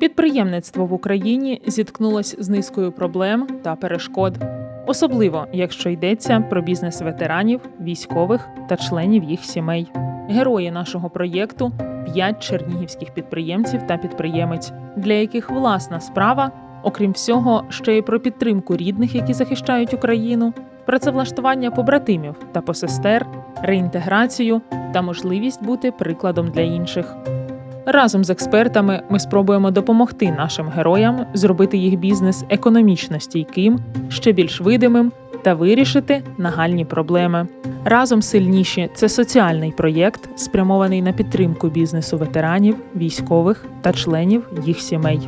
Підприємництво в Україні зіткнулось з низкою проблем та перешкод, особливо якщо йдеться про бізнес ветеранів, військових та членів їх сімей. Герої нашого проєкту п'ять чернігівських підприємців та підприємець, для яких власна справа, окрім всього, ще й про підтримку рідних, які захищають Україну, працевлаштування побратимів та посестер, реінтеграцію та можливість бути прикладом для інших. Разом з експертами ми спробуємо допомогти нашим героям зробити їх бізнес економічно стійким, ще більш видимим та вирішити нагальні проблеми. Разом сильніші це соціальний проєкт, спрямований на підтримку бізнесу ветеранів, військових та членів їх сімей.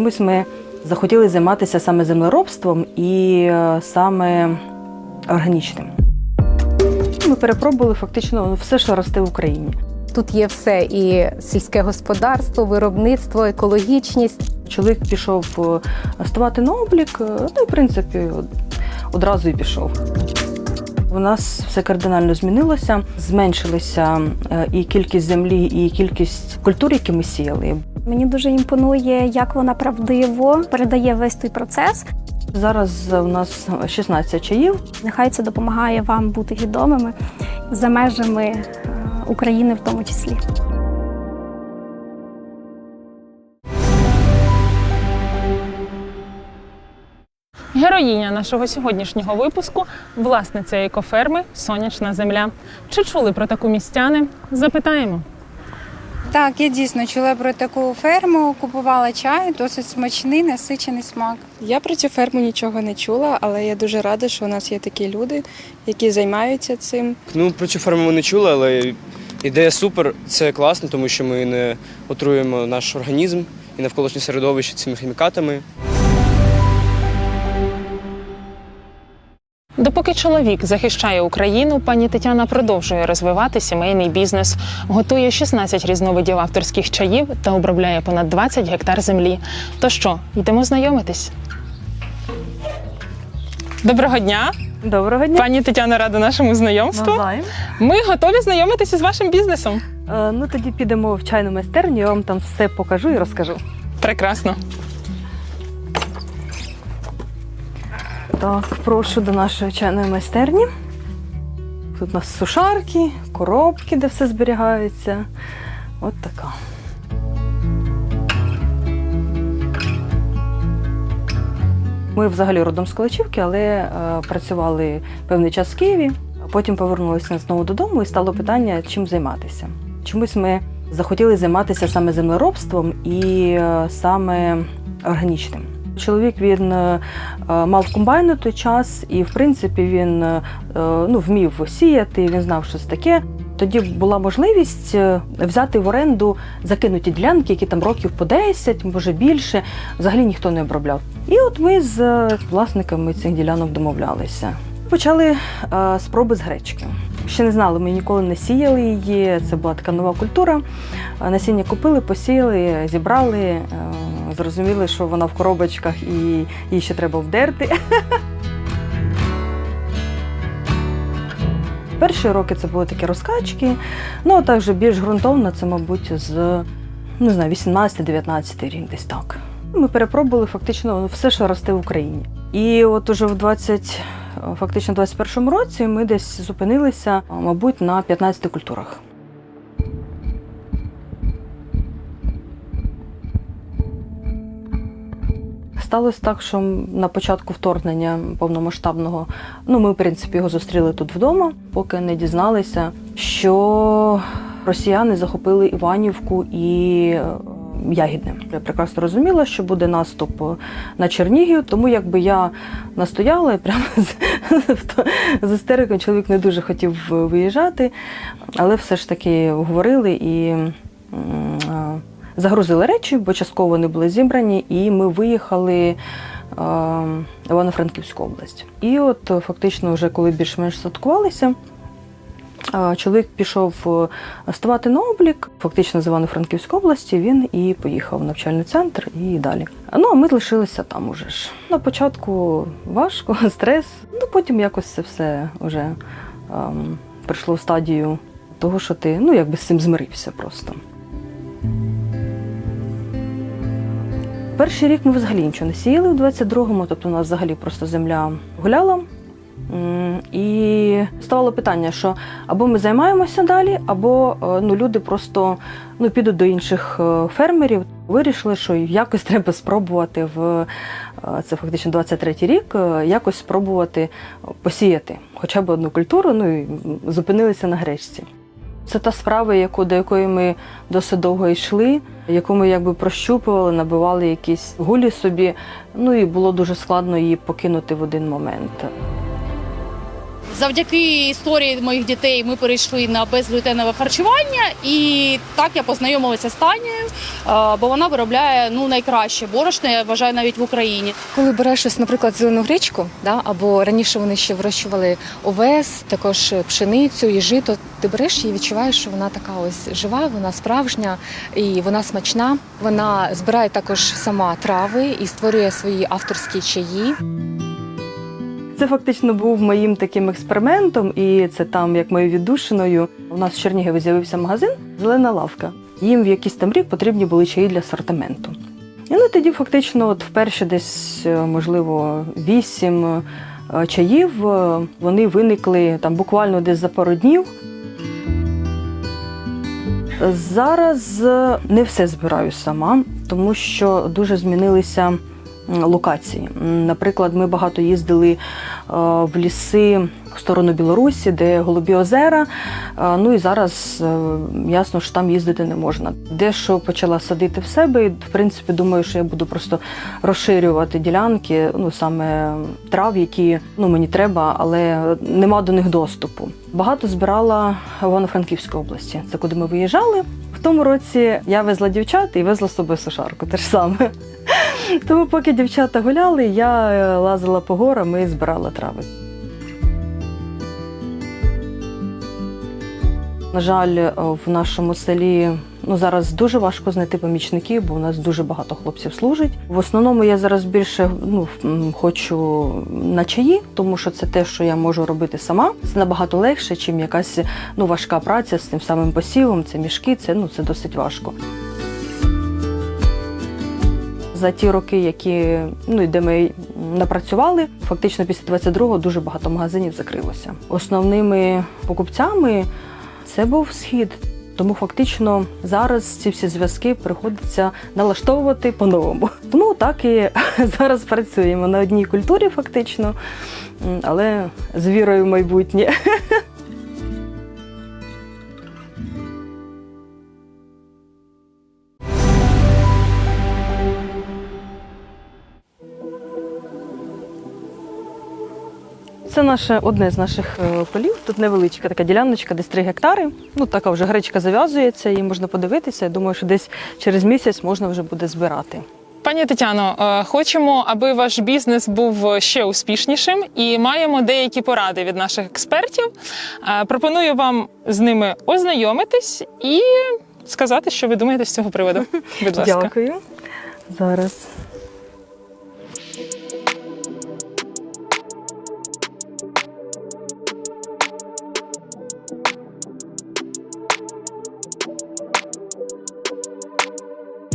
Чомусь ми захотіли займатися саме землеробством і е, саме органічним. Ми перепробували фактично все, що росте в Україні. Тут є все і сільське господарство, виробництво, екологічність. Чоловік пішов е, ставати на облік, е, ну і в принципі одразу і пішов. У нас все кардинально змінилося, зменшилася е, і кількість землі, і кількість культур, які ми сіяли. Мені дуже імпонує, як вона правдиво передає весь той процес. Зараз у нас 16 чаїв. Нехай це допомагає вам бути відомими за межами е, України, в тому числі. Героїня нашого сьогоднішнього випуску власниця екоферми Сонячна земля. Чи чули про таку містяни? Запитаємо. Так, я дійсно чула про таку ферму, купувала чай, досить смачний, насичений смак. Я про цю ферму нічого не чула, але я дуже рада, що у нас є такі люди, які займаються цим. Ну, про цю ферму ми не чули, але ідея супер, це класно, тому що ми не отруємо наш організм і навколишнє середовище цими хімікатами. Допоки чоловік захищає Україну, пані Тетяна продовжує розвивати сімейний бізнес, готує 16 різновидів авторських чаїв та обробляє понад 20 гектар землі. То що, йдемо знайомитись? Доброго дня, Доброго дня. пані Тетяна, рада нашому знайомству. Навзаєм. Ми готові знайомитися з вашим бізнесом. Е, Ну тоді підемо в чайну майстерню, я вам там все покажу і розкажу. Прекрасно. Так, прошу до нашої чайної майстерні. Тут у нас сушарки, коробки, де все зберігається. От така. Ми взагалі родом з Калачівки, але е, працювали певний час в Києві. Потім повернулися знову додому і стало питання, чим займатися. Чомусь ми захотіли займатися саме землеробством і е, саме органічним. Чоловік він е, е, мав комбайн на той час, і в принципі він е, ну, вмів сіяти, він знав, що це таке. Тоді була можливість взяти в оренду закинуті ділянки, які там років по 10, може більше, взагалі ніхто не обробляв. І от ми з власниками цих ділянок домовлялися. Почали спроби з гречки. Ще не знали, ми ніколи не сіяли її. Це була така нова культура. Насіння купили, посіяли, зібрали, зрозуміли, що вона в коробочках і її ще треба вдерти. Перші роки це були такі розкачки. Ну, а так вже більш ґрунтовно, це, мабуть, з не знаю, 18-19 рік, десь так. Ми перепробували фактично все, що росте в Україні. І от уже в 20 фактично 21-му році ми десь зупинилися, мабуть, на 15 культурах. Сталося так, що на початку вторгнення повномасштабного, ну ми в принципі його зустріли тут вдома, поки не дізналися, що росіяни захопили Іванівку і е, Ягідне. Я прекрасно розуміла, що буде наступ на Чернігів, тому якби я настояла і прямо з, з істерикою чоловік не дуже хотів виїжджати, але все ж таки говорили і. Загрузили речі, бо частково вони були зібрані, і ми виїхали е, в Івано-Франківську область. І от е, фактично, вже коли більш-менш садкувалися, е, чоловік пішов ставати на облік, фактично з Івано-Франківської області, він і поїхав в навчальний центр і далі. Ну, а ми лишилися там уже ж. На початку важко, стрес, ну потім якось це все вже ем, прийшло в стадію того, що ти ну, якби з цим змирився просто. Перший рік ми взагалі нічого не сіяли в 22-му, тобто у нас взагалі просто земля гуляла. І ставало питання, що або ми займаємося далі, або е, ну, люди просто ну, підуть до інших е, фермерів. Вирішили, що якось треба спробувати в е, це фактично 23-й рік, якось спробувати посіяти хоча б одну культуру, ну і зупинилися на гречці. Це та справа, яку, до якої ми досить довго йшли, яку ми якби прощупували, набивали якісь гулі собі. Ну і було дуже складно її покинути в один момент. Завдяки історії моїх дітей ми перейшли на безглютенове харчування, і так я познайомилася з Танією, бо вона виробляє ну найкраще борошно, я вважаю навіть в Україні. Коли береш ось, наприклад, зелену гречку, да, або раніше вони ще вирощували овес, також пшеницю і жито, ти береш і відчуваєш, що вона така ось жива, вона справжня і вона смачна. Вона збирає також сама трави і створює свої авторські чаї. Це фактично був моїм таким експериментом, і це там, як моєю віддушиною. У нас в Чернігові з'явився магазин Зелена лавка. Їм в якийсь там рік потрібні були чаї для асортименту. І ну тоді фактично, от вперше десь, е, можливо, вісім е, чаїв е, вони виникли там буквально десь за пару днів. Зараз не все збираю сама, тому що дуже змінилися локації. Наприклад, ми багато їздили е, в ліси в сторону Білорусі, де голубі озера. Е, Ну і зараз е, ясно, що там їздити не можна. Дещо почала садити в себе, і в принципі думаю, що я буду просто розширювати ділянки, ну саме трав, які ну мені треба, але нема до них доступу. Багато збирала в Івано-Франківській області. Це куди ми виїжджали. В тому році я везла дівчат і везла з собою сушарку. Те ж саме. Тому поки дівчата гуляли, я е, лазила по горам і збирала трави. На жаль, е, в нашому селі ну, зараз дуже важко знайти помічників, бо у нас дуже багато хлопців служить. В основному я зараз більше ну, хочу на чаї, тому що це те, що я можу робити сама. Це набагато легше, чим якась ну, важка праця з тим самим посівом. Це мішки, це, ну, це досить важко. За ті роки, які ну, де ми напрацювали, фактично після 22-го дуже багато магазинів закрилося. Основними покупцями це був схід. Тому фактично зараз ці всі зв'язки приходиться налаштовувати по-новому. Тому так і зараз працюємо на одній культурі, фактично, але з вірою в майбутнє. Це наше одне з наших е, полів. Тут невеличка така діляночка, десь 3 гектари. Ну така вже гречка зав'язується, її можна подивитися. Я думаю, що десь через місяць можна вже буде збирати. Пані Тетяно, е, хочемо, аби ваш бізнес був ще успішнішим, і маємо деякі поради від наших експертів. Е, Пропоную вам з ними ознайомитись і сказати, що ви думаєте з цього приводу. Будь ласка. Дякую. Зараз.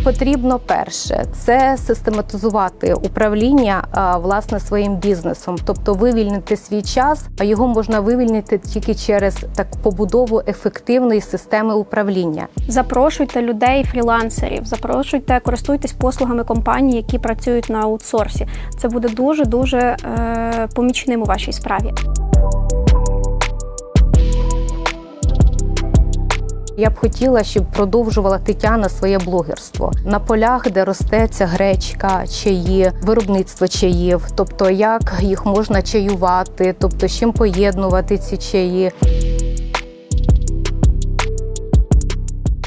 Потрібно перше це систематизувати управління власне своїм бізнесом, тобто вивільнити свій час, а його можна вивільнити тільки через так побудову ефективної системи управління. Запрошуйте людей, фрілансерів, запрошуйте, користуйтесь послугами компаній, які працюють на аутсорсі. Це буде дуже дуже е, помічним у вашій справі. Я б хотіла, щоб продовжувала Тетяна своє блогерство на полях, де росте ця гречка, чаї, виробництво чаїв, тобто як їх можна чаювати, тобто з чим поєднувати ці чаї.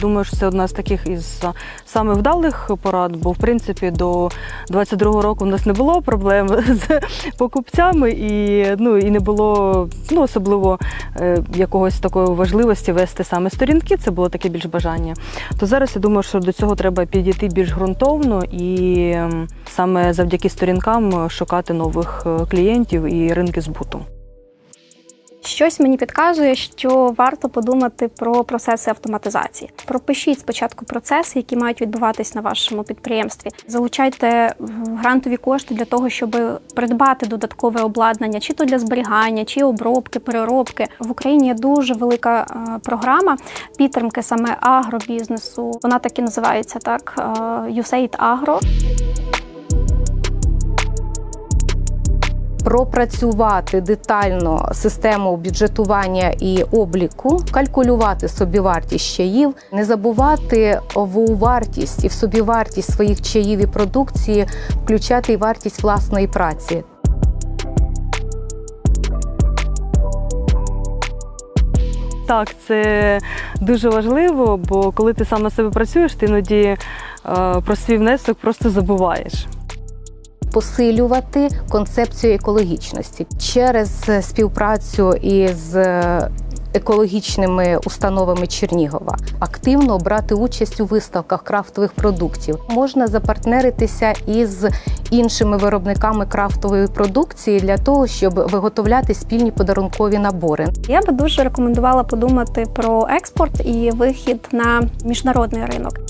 Думаю, що це одна з таких із саме вдалих порад, бо в принципі до 22-го року в нас не було проблем з покупцями, і ну і не було ну особливо е, якогось такої важливості вести саме сторінки. Це було таке більш бажання. То зараз я думаю, що до цього треба підійти більш ґрунтовно і ем, саме завдяки сторінкам шукати нових е, клієнтів і ринки збуту. Щось мені підказує, що варто подумати про процеси автоматизації. Пропишіть спочатку процеси, які мають відбуватись на вашому підприємстві. Залучайте грантові кошти для того, щоб придбати додаткове обладнання, чи то для зберігання, чи обробки, переробки. В Україні є дуже велика е, програма підтримки саме агробізнесу. Вона так і називається так е, USAID Agro. Пропрацювати детально систему бюджетування і обліку, калькулювати собівартість чаїв, не забувати в вартість і в собівартість своїх чаїв і продукції включати і вартість власної праці. Так, це дуже важливо, бо коли ти сам на себе працюєш, ти іноді е, про свій внесок просто забуваєш. Посилювати концепцію екологічності через співпрацю із екологічними установами Чернігова, активно брати участь у виставках крафтових продуктів. Можна запартнеритися із іншими виробниками крафтової продукції для того, щоб виготовляти спільні подарункові набори. Я би дуже рекомендувала подумати про експорт і вихід на міжнародний ринок.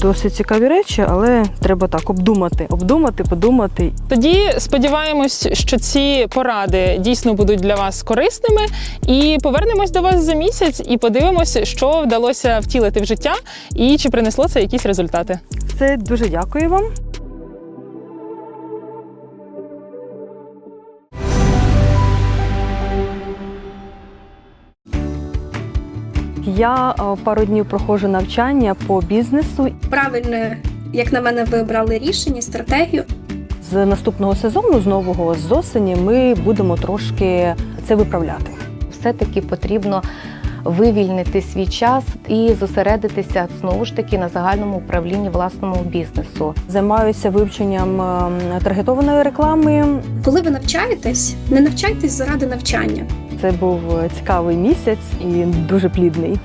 Досить цікаві речі, але треба так обдумати, обдумати, подумати. Тоді сподіваємось, що ці поради дійсно будуть для вас корисними. І повернемось до вас за місяць і подивимося, що вдалося втілити в життя, і чи принесло це якісь результати. Це дуже дякую вам. Я е, пару днів проходжу навчання по бізнесу. правильне, як на мене, ви обрали рішення, стратегію. З наступного сезону, з нового з осені, ми будемо трошки це виправляти. Все-таки потрібно вивільнити свій час і зосередитися знову ж таки на загальному управлінні власному бізнесу. Займаюся вивченням е, таргетованої реклами. Коли ви навчаєтесь, не навчайтесь заради навчання. Це був е, цікавий місяць і дуже плідний.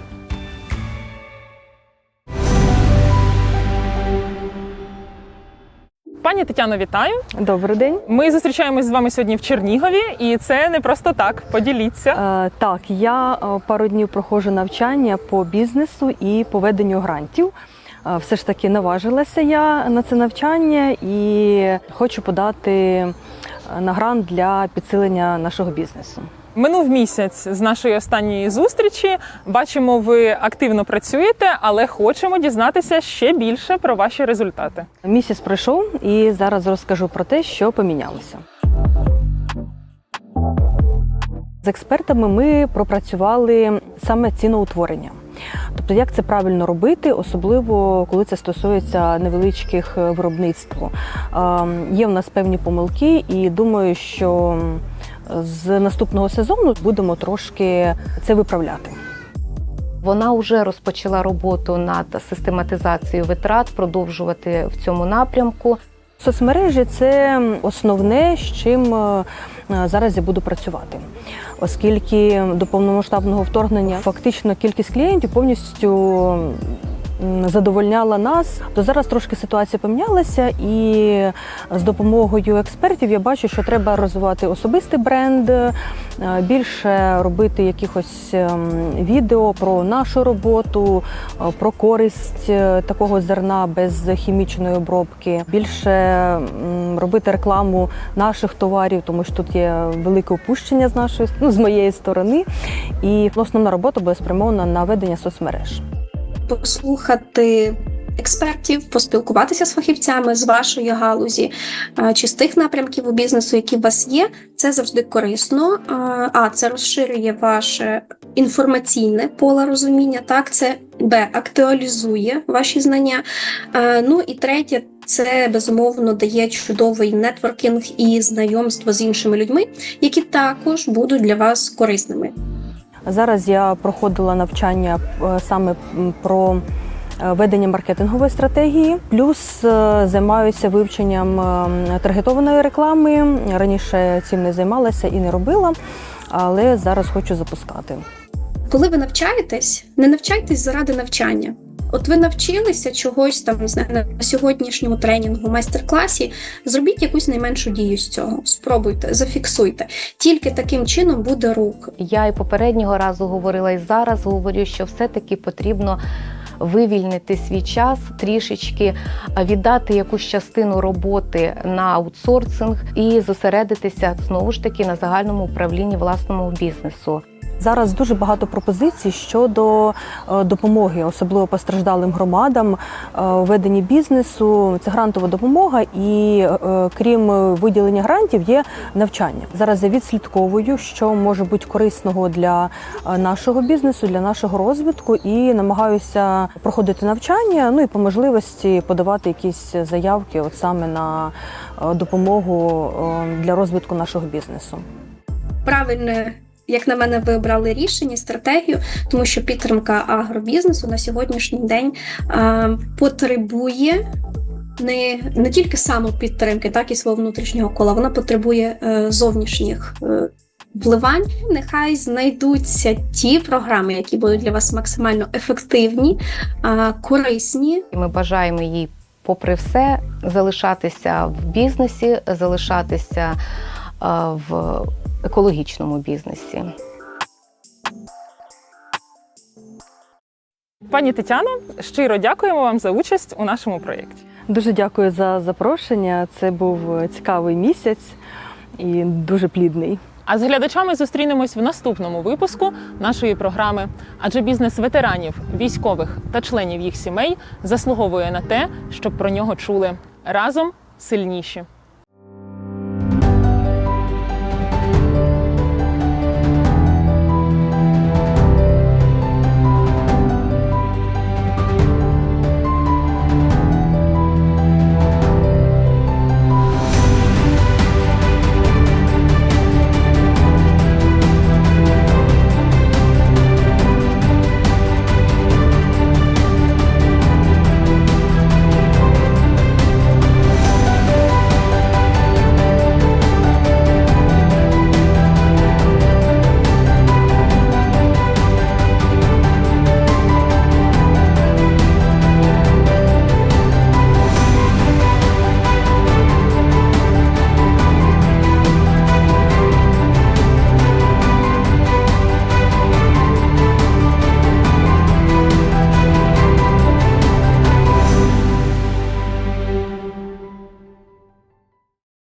Пані Тетяно, вітаю! Добрий день. Ми зустрічаємось з вами сьогодні в Чернігові, і це не просто так. Поділіться. Е, Так, я е, пару днів проходжу навчання по бізнесу і по веденню грантів. Е, Все ж таки наважилася я на це навчання і хочу подати е, на грант для підсилення нашого бізнесу. Минув місяць з нашої останньої зустрічі. Бачимо, ви активно працюєте, але хочемо дізнатися ще більше про ваші результати. Місяць пройшов і зараз розкажу про те, що помінялося. З експертами ми пропрацювали саме ціноутворення. Тобто, як це правильно робити, особливо коли це стосується невеличких виробництв. Ем, Є в нас певні помилки, і думаю, що з наступного сезону будемо трошки це виправляти. Вона вже розпочала роботу над систематизацією витрат, продовжувати в цьому напрямку. Соцмережі це основне, з чим е, зараз я буду працювати, оскільки до повномасштабного вторгнення фактично кількість клієнтів повністю задовольняла нас. То зараз трошки ситуація помінялася, і з допомогою експертів я бачу, що треба розвивати особистий бренд, е, більше робити якихось ем, відео про нашу роботу, е, про користь е, такого зерна без хімічної обробки, більше робити рекламу наших товарів, тому що тут є велике опущення з нашої ну, з моєї сторони. І основна робота буде спрямована на ведення соцмереж. Послухати експертів, поспілкуватися з фахівцями з вашої галузі чи з тих напрямків у бізнесу, які у вас є, це завжди корисно. А, це розширює ваше інформаційне поле розуміння. Так, це Б актуалізує ваші знання. Ну і третє. Це безумовно дає чудовий нетворкінг і знайомство з іншими людьми, які також будуть для вас корисними. Зараз я проходила навчання е, саме про е, ведення маркетингової стратегії, плюс е, займаюся вивченням таргетованої реклами. Раніше цим не займалася і не робила, але зараз хочу запускати. Коли ви навчаєтесь, не навчайтесь заради навчання. От ви навчилися чогось там на сьогоднішньому тренінгу, майстер-класі. Зробіть якусь найменшу дію з цього. Спробуйте, зафіксуйте. Тільки таким чином буде рух. Я і попереднього разу говорила, і зараз говорю, що все-таки потрібно вивільнити свій час трішечки, віддати якусь частину роботи на аутсорсинг і зосередитися знову ж таки на загальному управлінні власному бізнесу. Зараз дуже багато пропозицій щодо е, допомоги, особливо постраждалим громадам е, у веденні бізнесу. Це грантова допомога, і е, крім виділення грантів, є навчання. Зараз я відслідковую, що може бути корисного для нашого бізнесу, для нашого розвитку, і намагаюся проходити навчання. Ну і по можливості подавати якісь заявки, от саме на допомогу для розвитку нашого бізнесу. Правильне, як на мене, ви обрали рішення, стратегію, тому що підтримка агробізнесу на сьогоднішній день е, потребує. Не, не тільки самопідтримки, так і свого внутрішнього кола. Вона потребує е, зовнішніх е, вливань. Нехай знайдуться ті програми, які будуть для вас максимально ефективні, корисні, Ми бажаємо їй, попри все, залишатися в бізнесі, залишатися в екологічному бізнесі. Пані Тетяно, щиро дякуємо вам за участь у нашому проєкті. Дуже дякую за запрошення. Це був цікавий місяць і дуже плідний. А з глядачами зустрінемось в наступному випуску нашої програми. Адже бізнес ветеранів, військових та членів їх сімей заслуговує на те, щоб про нього чули разом сильніші.